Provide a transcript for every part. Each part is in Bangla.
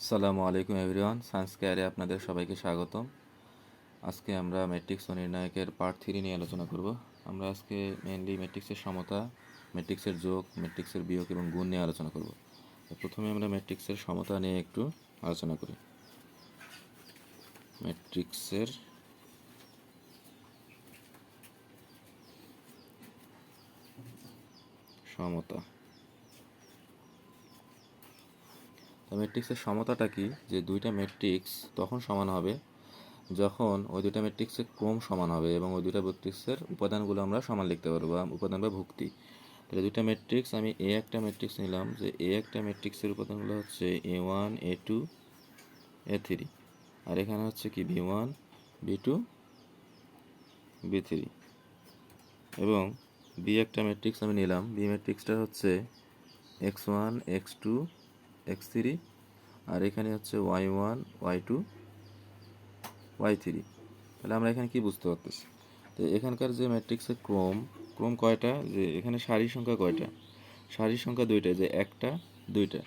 আসসালামু আলাইকুম এভরিওয়ান, সায়েন্স কেয়ারে আপনাদের সবাইকে স্বাগতম। আজকে আমরা ম্যাট্রিক্স ও নির্ণায়কের পার্ট থ্রি নিয়ে আলোচনা করব। আমরা আজকে মেনলি ম্যাট্রিক্সের সমতা, ম্যাট্রিক্সের যোগ, ম্যাট্রিক্সের বিয়োগ এবং গুণ নিয়ে আলোচনা করব। প্রথমে আমরা ম্যাট্রিক্সের সমতা নিয়ে একটু আলোচনা করি। ম্যাট্রিক্সের সমতা। তো ম্যাট্রিক্সের সমতাটা কি? যে দুইটা ম্যাট্রিক্স তখন সমান হবে যখন ওই দুইটা ম্যাট্রিক্সের ক্রম সমান হবে এবং ওই দুইটা ম্যাট্রিক্সের উপাদানগুলো আমরা সমান লিখতে পারব, বা উপাদান বা ভুক্তি। তাহলে দুইটা ম্যাট্রিক্স আমি এ একটা ম্যাট্রিক্স নিলাম, যে এ একটা ম্যাট্রিক্সের উপাদানগুলো হচ্ছে A one, A two, A three. আর এখানে হচ্ছে কি? B one, B two, B three. এবং বি একটা ম্যাট্রিক্স আমি নিলাম, বি ম্যাট্রিক্সটা হচ্ছে X one, X two X three আর এখানে হচ্ছে Y one Y two Y three তাহলে আমরা এখানে কি বুঝতে পারতেছি? তো এখানকার যে ম্যাট্রিক্সের ক্রম ক্রম কয়টা? যে এখানে সারির সংখ্যা কয়টা? সারির সংখ্যা দুইটা, যে একটা, দুইটা।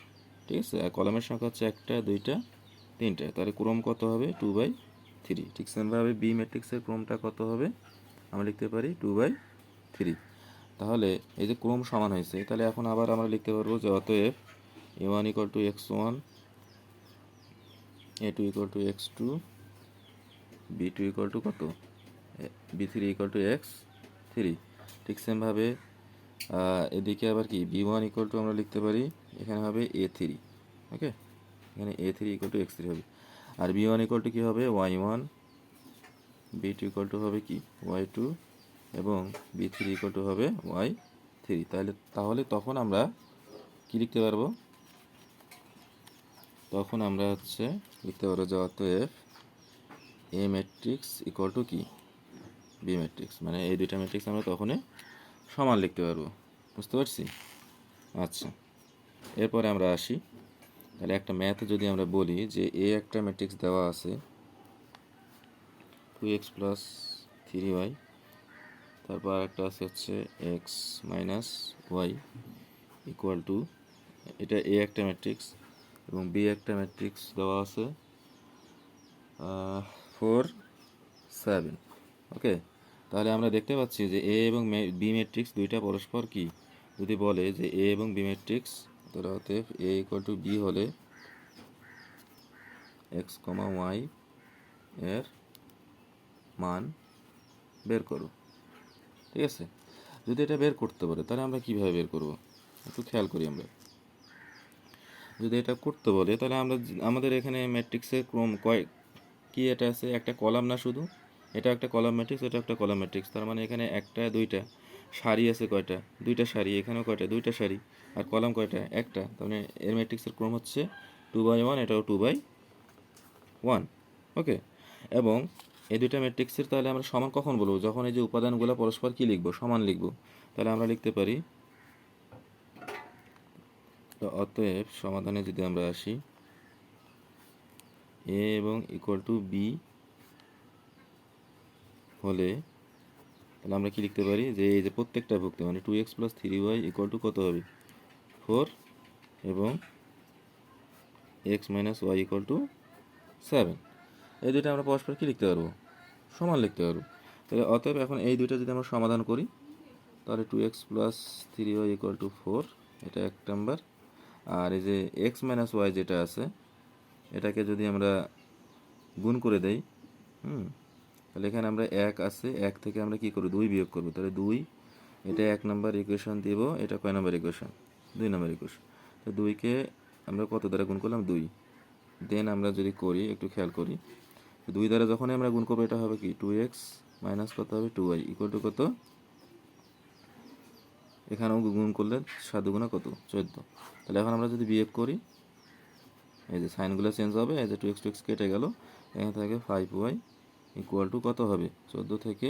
ঠিক আছে? কলমের সংখ্যা হচ্ছে একটা, দুইটা, তিনটা। তাহলে ক্রম কত হবে? টু বাই থ্রি ঠিক সেমভাবে বি ম্যাট্রিক্সের ক্রমটা কত হবে? আমরা লিখতে পারি টু বাই থ্রি তাহলে এই যে ক্রম সমান হয়েছে, তাহলে এখন আবার আমরা লিখতে পারব যে অতএব A one equal to X one A two equal to X two B two equal to কত B three equal to X three ঠিক সেমভাবে এদিকে আবার কি? বি ওয়ান ইকুয়াল টু আমরা লিখতে পারি, এখানে হবে এ থ্রি ওকে এখানে A three equal to X three হবে। আর বি ওয়ান ইকুয়াল টু কী হবে? Y one B two equal to হবে কি? ওয়াই টু এবং বি থ্রি ইকুয়াল টু হবে ওয়াই থ্রি তাহলে তাহলে তখন আমরা কি লিখতে পারব? তখন আমরা হচ্ছে লিখতে পারব যে অতএব এ ম্যাট্রিক্স ইকুয়াল টু কি? বি ম্যাট্রিক্স মানে এই দুইটা ম্যাট্রিক্স আমরা তখনই সমান লিখতে পারব। বুঝতে পারছি? আচ্ছা এরপরে আমরা আসি। তাহলে একটা ম্যাথ যদি আমরা বলি যে এ একটা ম্যাট্রিক্স দেওয়া আছে two X plus three Y তারপর একটা আছে হচ্ছে X minus Y equal to এটা এ একটা ম্যাট্রিক্স এবং বি একটা ম্যাট্রিক্স দেওয়া আছে ফোর সেভেন ওকে তাহলে আমরা দেখতে পাচ্ছি যে এ এবং বি ম্যাট্রিক্স দুইটা পরস্পর কি? যদি বলে যে এ এবং বি ম্যাট্রিক্স তাহলে এ ইকুয়াল টু বি হলে এক্স কমা ওয়াই এর মান বের করো, ঠিক আছে? যদি এটা বের করতে পারে, তাহলে আমরা কীভাবে বের করব? একটু খেয়াল করি আমরা। যদি এটা করতে বলে, তাহলে আমরা আমাদের এখানে ম্যাট্রিক্সের ক্রম কয়, কি এটা আছে? একটা কলাম না শুধু? এটা একটা কলাম ম্যাট্রিক্স এটা একটা কলাম ম্যাট্রিক্স তার মানে এখানে একটা, দুইটা সারি আছে কয়টা? দুইটা সারি, এখানেও কয়টা? দুইটা সারি। আর কলাম কয়টা? একটা। তার মানে এর ম্যাট্রিক্সের ক্রম হচ্ছে টু বাই ওয়ান এটাও টু বাই ওয়ান ওকে এবং এই দুইটা ম্যাট্রিক্সের তাহলে আমরা সমান কখন বলব? যখন এই যে উপাদানগুলো পরস্পর কী লিখব? সমান লিখব। তাহলে আমরা লিখতে পারি তো অতএব সমাধানে যদি আমরা আসি এ এবং ইকুয়াল টু বি হলে, তাহলে আমরা কি লিখতে পারি? যে এই যে প্রত্যেকটা ভুক্তি মানে two X plus three Y equal to কত হবে? ফোর এবং X minus Y equal to seven এই দুইটা আমরা পরস্পর কি লিখতে পারব? সমান লিখতে পারব। তাহলে অতএব এখন এই দুইটা যদি আমরা সমাধান করি, তাহলে two X plus three Y equal to four এটা এক নাম্বার আর এই যে এক্স মাইনাস ওয়াই যেটা আছে, এটাকে যদি আমরা গুণ করে দেই, হুম, তাহলে এখানে আমরা এক আছে, এক থেকে আমরা কি করব? দুই বিয়োগ করব। তাহলে দুই, এটা এক নাম্বার ইকুয়েশন দিব, এটা কয় নাম্বার ইকুয়েশন দুই নাম্বার ইকুয়েশন তো দুইকে আমরা কত দ্বারা গুণ করলাম? দুই। দেন আমরা যদি করি, একটু খেয়াল করি, দুই দ্বারা যখনই আমরা গুণ করব, এটা হবে কি? টু এক্স মাইনাস কত হবে? টু ওয়াই ইকুয়াল টু কত? এখানেও গুণ করলে সাত গুণা কত? চোদ্দ। তাহলে এখন আমরা যদি বিয়োগ করি, এই যে সাইনগুলো চেঞ্জ হবে, এই যে টু এক্স টু এক্স কেটে গেল, এখানে থাকে ফাইভ ওয়াই ইকুয়াল টু কত হবে? চোদ্দ থেকে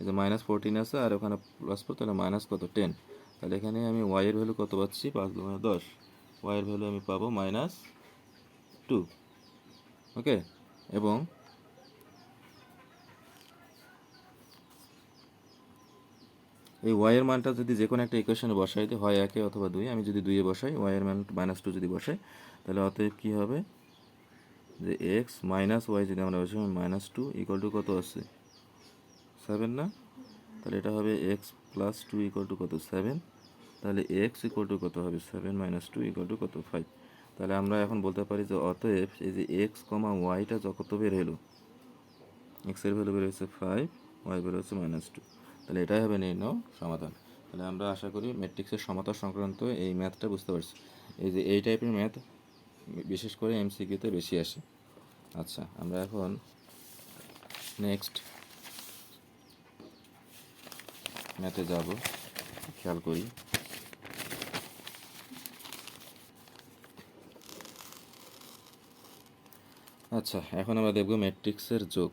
এই যে মাইনাস ফোরটিন আছে, আর ওখানে প্লাস ফোর তাহলে মাইনাস কত? টেন তাহলে এখানে আমি ওয়াইয়ের ভ্যালু কত পাচ্ছি? পাঁচ দুগুণে দশ। ওয়াইয়ের ভ্যালু আমি পাবো মাইনাস টু ওকে এবং এই ওয়াইয়ের মানটা যদি যে কোনো একটা ইকুয়েশনে বসাই দিই হয় একে অথবা দুই, আমি যদি দুইয়ে বসাই ওয়াইয়ের মান মাইনাস টু যদি বসাই, তাহলে অতএব কী হবে? যে এক্স মাইনাস ওয়াই যদি আমরা বসে মাইনাস টু ইকুয়াল টু কত আছে? সেভেন না? তাহলে এটা হবে X plus two equal to কত? সেভেন তাহলে এক্স ইকুয়াল টু কত হবে? Seven minus two equal to কত? ফাইভ তাহলে আমরা এখন বলতে পারি যে অতএব এই যে এক্স কমা ওয়াইটা কত বের হলো এক্সের ভ্যালু বের হচ্ছে ফাইভ ওয়াই বের হচ্ছে মাইনাস টু তাহলে এটাই হবে নির্ণয় সমাধান। তাহলে আমরা আশা করি ম্যাট্রিক্সের সমতা সংক্রান্ত এই ম্যাথটা বুঝতে পারছি। এই যে এই টাইপের ম্যাথ বিশেষ করে এমসিকিউতে বেশি আসে। আচ্ছা আমরা এখন নেক্সট ম্যাথে যাব। খেয়াল করি। আচ্ছা এখন আমরা দেখব ম্যাট্রিক্সের যোগ।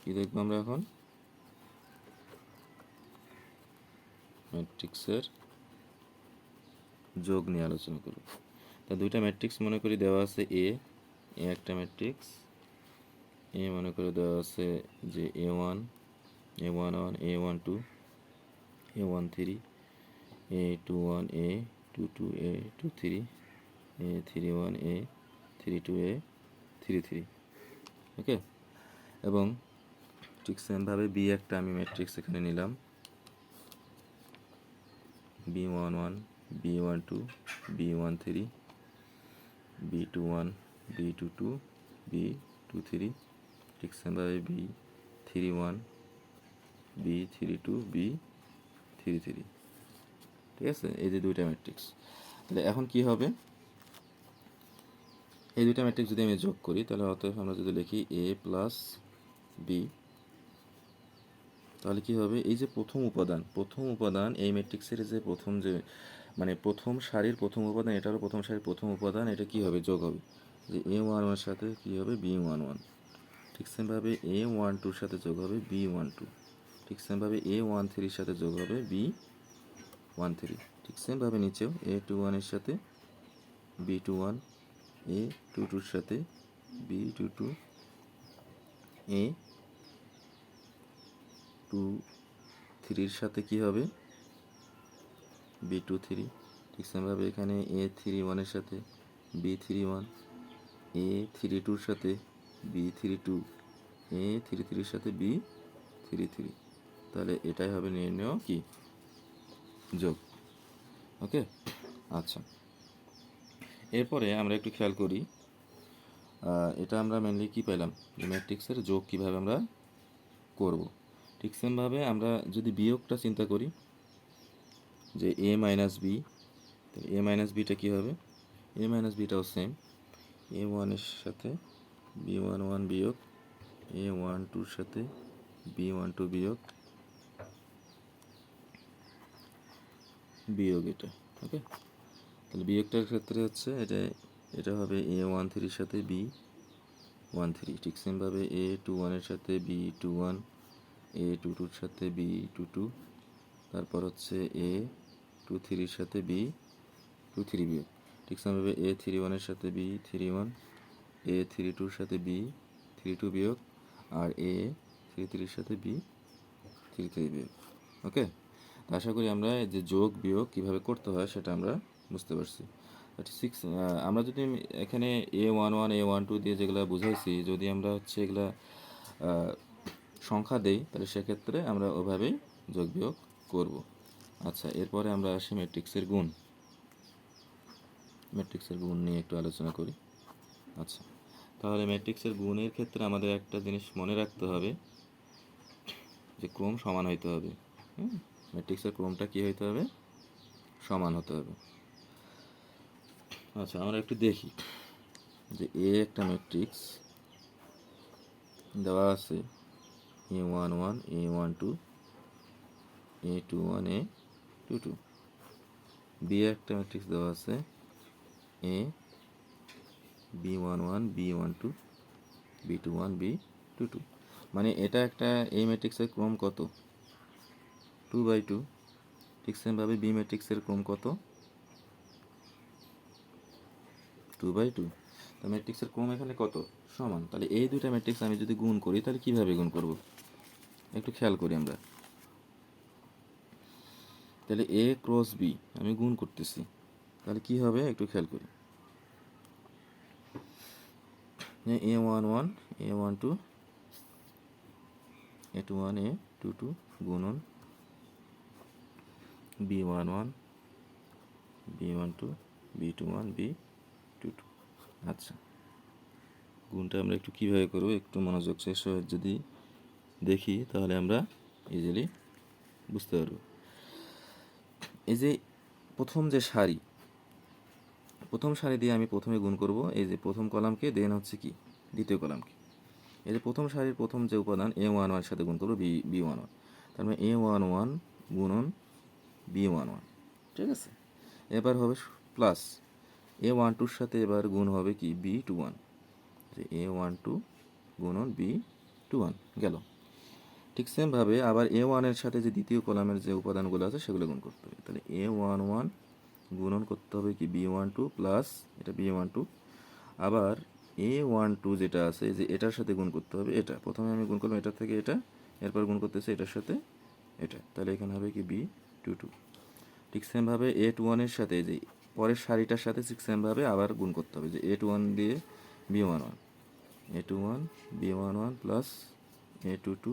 কি দেখব আমরা এখন? ম্যাট্রিক্সের যোগ নিয়ে আলোচনা করব। তা দুইটা ম্যাট্রিক্স মনে করি দেওয়া আছে এ এ একটা ম্যাট্রিক্স। এ মনে করে দেওয়া আছে যে A one A one one A one two A one three A two one A two two A two three A three one A three two A three three okay এবং ঠিক সেমভাবে বি একটা আমি ম্যাট্রিক্স এখানে নিলাম। B one one B one two B one three B two one B two two B two three ঠিক সেমভাবে B three one B three two B three three ঠিক আছে? এই যে দুইটা ম্যাট্রিক্স তাহলে এখন কি হবে? এই দুইটা ম্যাট্রিক্স যদি আমি যোগ করি, তাহলে অতএব আমরা যদি লিখি এ প্লাস বি তাহলে কি হবে? এই যে প্রথম উপাদান প্রথম উপাদান এই ম্যাট্রিক্সের যে প্রথম যে মানে প্রথম সারির প্রথম উপাদান এটারও প্রথম সারির প্রথম উপাদান, এটা কি হবে? যোগ হবে। যে এ ওয়ান ওয়ানের সাথে কি হবে? বি ওয়ান ওয়ান ঠিক সেমভাবে এ ওয়ান টুর সাথে যোগ হবে বি ওয়ান টু ঠিক সেমভাবে এ ওয়ান থ্রির সাথে যোগ হবে বি ওয়ান থ্রি ঠিক সেমভাবে নিচেও এ টু ওয়ানের সাথে B two one A two টুর সাথে B two two A two থ্রির সাথে কি হবে? বি টু থ্রি ঠিক সেমভাবে এখানে এ থ্রি ওয়ানের সাথে B three one A three টুর সাথে B three two A three থ্রির সাথে বি থ্রি থ্রি তাহলে এটাই হবে নির্ণয় কি? যোগ। ওকে? আচ্ছা। এরপরে আমরা একটু খেয়াল করি এটা আমরা মেনলি কি পেলাম? ম্যাট্রিক্সের যোগ কীভাবে আমরা করব? ঠিক সেমভাবে আমরা যদি বিয়োগটা চিন্তা করি, যে এ মাইনাস বি তাহলে এ মাইনাস বিটা কী হবে? এ মাইনাস বিটাও সেম এ ওয়ানের সাথে বি ওয়ান ওয়ান বিয়োগ এ ওয়ান টুর সাথে বি ওয়ান টু বিয়োগ বিয়োগ এটা ওকে তাহলে বিয়োগটার ক্ষেত্রে হচ্ছে এটা এটা হবে এ ওয়ান থ্রির সাথে বি ওয়ান থ্রি ঠিক সেমভাবে এ টু ওয়ানের সাথে B two one A two টুর সাথে বি টু টু তারপর হচ্ছে এ টু থ্রির সাথে বি টু থ্রি বিয়োগ। ঠিক সেমভাবে এ থ্রি ওয়ানের সাথে B three one. A three টুর সাথে বি থ্রি টু বিয়োগ। আর এ থ্রি থ্রির সাথে বি থ্রি থ্রি বিয়োগ। ওকে? আশা করি আমরা যে যোগ, বিয়োগ কীভাবে করতে হয় সেটা আমরা বুঝতে পারছি। সিক্স আমরা যদি এখানে A one one A one two দিয়ে যেগুলো বুঝাইছি, যদি আমরা হচ্ছে এগুলা সংখ্যা দেই, তাহলে সেক্ষেত্রে আমরা ওভাবেই যোগ বিয়োগ করব। আচ্ছা এরপরে আমরা আসি ম্যাট্রিক্সের গুণ। ম্যাট্রিক্সের গুণ নিয়ে একটু আলোচনা করি। আচ্ছা তাহলে ম্যাট্রিক্সের গুণের ক্ষেত্রে আমাদের একটা জিনিস মনে রাখতে হবে, যে ক্রম সমান হইতে হবে। হুম ম্যাট্রিক্সের ক্রমটা কী হইতে হবে? সমান হতে হবে। আচ্ছা আমরা একটু দেখি যে এ একটা ম্যাট্রিক্স দেওয়া আছে। A one one A one two A two one A two two B একটা ম্যাট্রিক্স দেওয়া আছে. A B one one B one two B two one B two two মানে এটা একটা এই ম্যাট্রিক্সের ক্রম কত? টু বাই টু ঠিক সেমভাবে বি ম্যাট্রিক্সের ক্রম কত? টু বাই টু তো ম্যাট্রিক্সের ক্রম এখানে কত? সমান। তাহলে এই দুইটা ম্যাট্রিক্স আমি যদি গুণ করি, তাহলে কীভাবে গুণ করব? একটু খেয়াল করি আমরা। তাহলে এ ক্রস বি আমি গুণ করতেছি। তাহলে কি হবে? একটু খেয়াল করি। A one one A one two A two one A two two গুণন B one one B one two B two one B two two আচ্ছা গুণটা আমরা একটু কীভাবে করব? একটু মনোযোগ শেষ যদি দেখি, তাহলে আমরা ইজিলি বুঝতে পারব। এই যে প্রথম যে সারি, প্রথম সারি দিয়ে আমি প্রথমে গুণ করব, এই যে প্রথম কলামকে দেন হচ্ছে কি, দ্বিতীয় কলামকে। এই যে প্রথম সারির প্রথম যে উপাদান এ ওয়ান ওয়ানের সাথে গুণ করব বি বি ওয়ান ওয়ান তার মানে এ ওয়ান ওয়ান গুণন বি ওয়ান ওয়ান ঠিক আছে? এবার হবে প্লাস এ ওয়ান টুর সাথে এবার গুণ হবে কি B two one A one two গুণন বি টু ওয়ান গেল। ঠিক সেমভাবে আবার এ ওয়ানের সাথে যে দ্বিতীয় কলামের যে উপাদানগুলো আছে সেগুলো গুণ করতে হবে। তাহলে এ ওয়ান ওয়ান গুণন করতে হবে কি? বি ওয়ান টু প্লাস এটা বি ওয়ান টু আবার এ ওয়ান টু যেটা আছে, যে এটার সাথে গুণ করতে হবে এটা। প্রথমে আমি গুণ করলাম এটার থেকে এটা, এরপর গুণ করতেছে এটার সাথে এটা। তাহলে এখানে হবে কি? বি টু টু ঠিক সেমভাবে এ টু ওয়ানের সাথে যে পরের শাড়িটার সাথে ঠিক সেমভাবে আবার গুণ করতে হবে, যে এ টু ওয়ান দিয়ে B one one A two one B one one plus A two two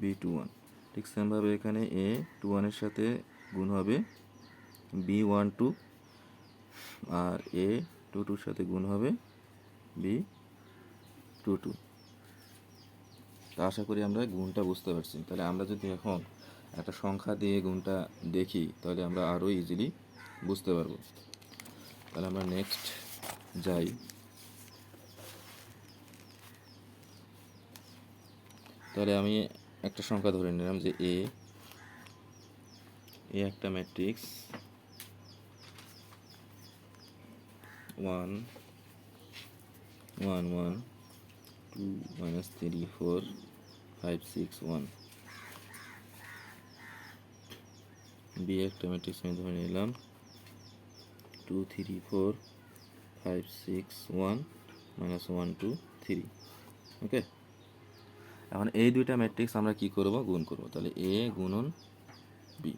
B two one ঠিক সেমভাবে এখানে এ টু ওয়ানের সাথে গুণ হবে বি ওয়ান টু আর এ টু টুর সাথে গুণ হবে বি টু টু তা আশা করি আমরা গুণটা বুঝতে পারছি। তাহলে আমরা যদি এখন একটা সংখ্যা দিয়ে গুণটা দেখি, তাহলে আমরা আরও ইজিলি বুঝতে পারব। তাহলে আমরা নেক্সট যাই। তাহলে আমি একটা সংখ্যা ধরে নিলাম যে এ এ একটা matrix one one one two minus three four five six one B একটা ম্যাট্রিক্স আমি ধরে নিলাম two three four five six one minus one two three okay এখন এই দুইটা ম্যাট্রিক্স আমরা কি করব? গুণ করব। তাহলে এ গুণন বি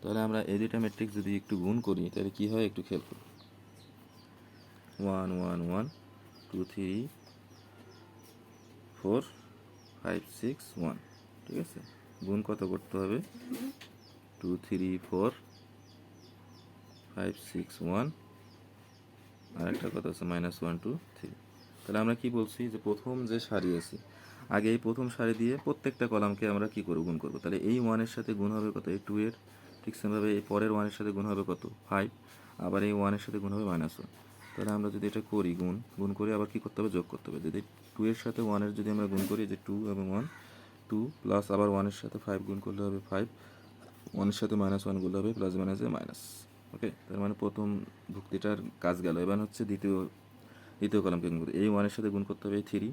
তাহলে আমরা এই দুইটা ম্যাট্রিক্স যদি একটু গুণ করি, তাহলে কি হয়? একটু খেয়াল করব one one one two three four five six one ঠিক আছে? গুণ কত করতে হবে? Two three four five six one আর একটা কথা আছে মাইনাস ওয়ান টু থ্রি তাহলে আমরা কি বলছি? যে প্রথম যে সারি আছে আগে এই প্রথম সারি দিয়ে প্রত্যেকটা কলামকে আমরা কি করব? গুণ করব। তাহলে এই ওয়ানের সাথে গুণ হবে কত? এই টু এর ঠিক সেমভাবে এই পরের ওয়ানের সাথে গুণ হবে কত? ফাইভ আবার এই ওয়ানের সাথে গুণ হবে মাইনাস ওয়ান তাহলে আমরা যদি এটা করি গুণ গুণ করে আবার কি করতে হবে? যোগ করতে হবে। যদি টু এর সাথে ওয়ানের যদি আমরা গুণ করি যে টু এবং ওয়ান টু প্লাস আবার ওয়ানের সাথে ফাইভ গুণ করলে হবে ফাইভ ওয়ানের সাথে মাইনাস ওয়ানগুলো হবে প্লাস মাইনাসে মাইনাস ওকে তার মানে প্রথম ভুক্তিটার কাজ গেল। এবার হচ্ছে দ্বিতীয় দ্বিতীয় কলামকে গুণ করতে এই ওয়ানের সাথে গুণ করতে হবে এই থ্রি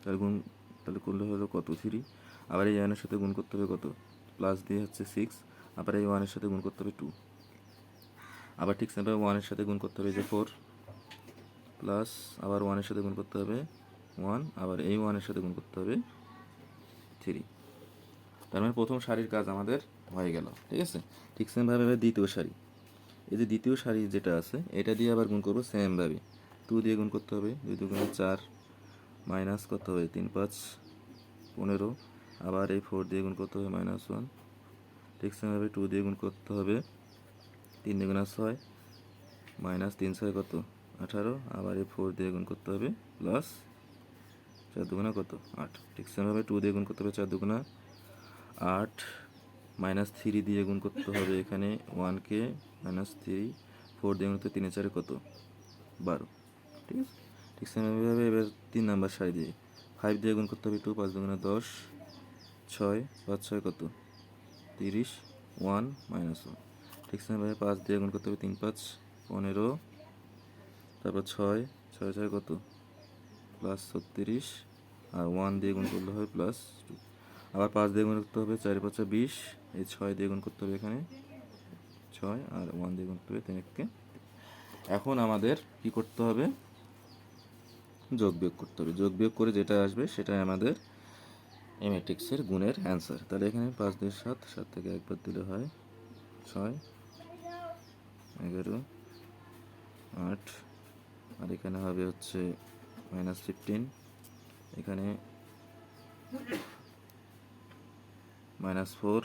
তাহলে গুণ তাহলে করলে হলো কত? থ্রি আবার এই ওয়ানের সাথে গুণ করতে হবে কত? প্লাস দিয়ে হচ্ছে সিক্স আবার এই ওয়ানের সাথে গুণ করতে হবে টু আবার ঠিক সেভাবে ওয়ানের সাথে গুণ করতে হবে যে ফোর প্লাস আবার ওয়ানের সাথে গুণ করতে হবে ওয়ান আবার এই ওয়ানের সাথে গুণ করতে হবে থ্রি তার মানে প্রথম সারির কাজ আমাদের হয়ে গেল, ঠিক আছে? ঠিক সেমভাবে এবার দ্বিতীয় সারি। এই যে দ্বিতীয় সারি যেটা আছে, এটা দিয়ে আবার গুণ করব সেমভাবে টু দিয়ে গুণ করতে হবে, দুই দুগুণে চার। মাইনাস কত হবে? তিন, পাঁচ, পনেরো। আবার এই ফোর দিয়ে গুণ করতে হবে মাইনাস ওয়ান ঠিক সেমভাবে টু দিয়ে গুণ করতে হবে তিন দুগুণা ছয়। মাইনাস তিন ছয় কত? আঠারো। আবার এই ফোর দিয়ে গুণ করতে হবে প্লাস চার দুগুণা কত? আট। ঠিক সেমভাবে টু দিয়ে গুণ করতে হবে চার দুগুণা আট। মাইনাস থ্রি দিয়ে গুণ করতে হবে এখানে ওয়ানকে মাইনাস থ্রি ফোর দিয়ে গুণ করতে তিনে চারে কত? বারো। ঠিক আছে? ঠিক সেমভাবে এবার তিন নাম্বার সারি দিয়ে। ফাইভ দিয়ে গুণ করতে হবে টু পাঁচ দুগুণা দশ, ছয়, পাঁচ ছয় কত? তিরিশ ওয়ান মাইনাস ওয়ান ঠিক সেমভাবে পাঁচ দিয়ে গুণ করতে হবে তিন, পাঁচ, পনেরো। তারপর ছয় ছয় ছয় কত? প্লাস ছত্রিশ, আর ওয়ান দিয়ে গুণ করলে হবে প্লাস টু আবার পাঁচ দিয়ে গুণ করতে হবে চারি, পাঁচা বিশ। এই ছয় দিয়ে গুণ করতে হবে এখানে ছয়, আর ওয়ান দিয়ে গুণ করতে হবে তিনকে এখন আমাদের কি করতে হবে? যোগ বিয়োগ করতে হবে। যোগ বিয়োগ করে যেটা আসবে সেটাই আমাদের এই ম্যাট্রিক্সের গুণের অ্যান্সার তাহলে এখানে পাঁচ, দুই, সাত সাত থেকে একবার দিলে হয় ছয়, এগারো, আট, আর এখানে হবে হচ্ছে মাইনাস ফিফটিন এখানে মাইনাস ফোর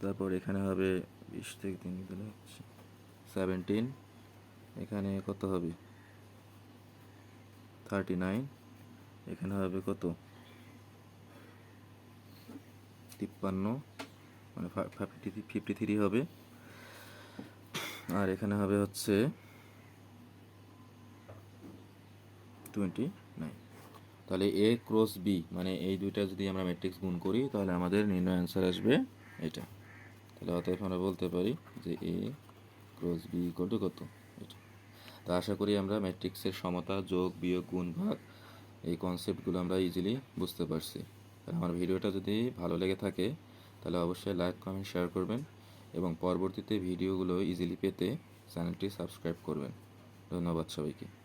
তারপর এখানে হবে বিশ থেকে তিন গেলে সেভেন্টিন এখানে কত হবে? থার্টি নাইন এখানে হবে কত? তিপ্পান্ন মানে ফিফটি ফিফটি থ্রি হবে। আর এখানে হবে হচ্ছে টোয়েন্টি নাইন তাহলে এ ক্রস বি মানে এই দুইটা যদি আমরা ম্যাট্রিক্স গুণ করি, তাহলে আমাদের নির্ণয় অ্যান্সার আসবে এটা। তাহলে অতএব আমরা বলতে পারি যে A cross B equal to কত? তো আশা করি আমরা ম্যাট্রিক্সের সমতা, যোগ, বিয়োগ, গুণ, ভাগ এই কনসেপ্টগুলো আমরা ইজিলি বুঝতে পারছি। আর আমার ভিডিওটা যদি ভালো লেগে থাকে, তাহলে অবশ্যই লাইক কমেন্ট শেয়ার করবেন এবং পরবর্তীতে ভিডিওগুলো ইজিলি পেতে চ্যানেলটি সাবস্ক্রাইব করবেন। ধন্যবাদ সবাইকে।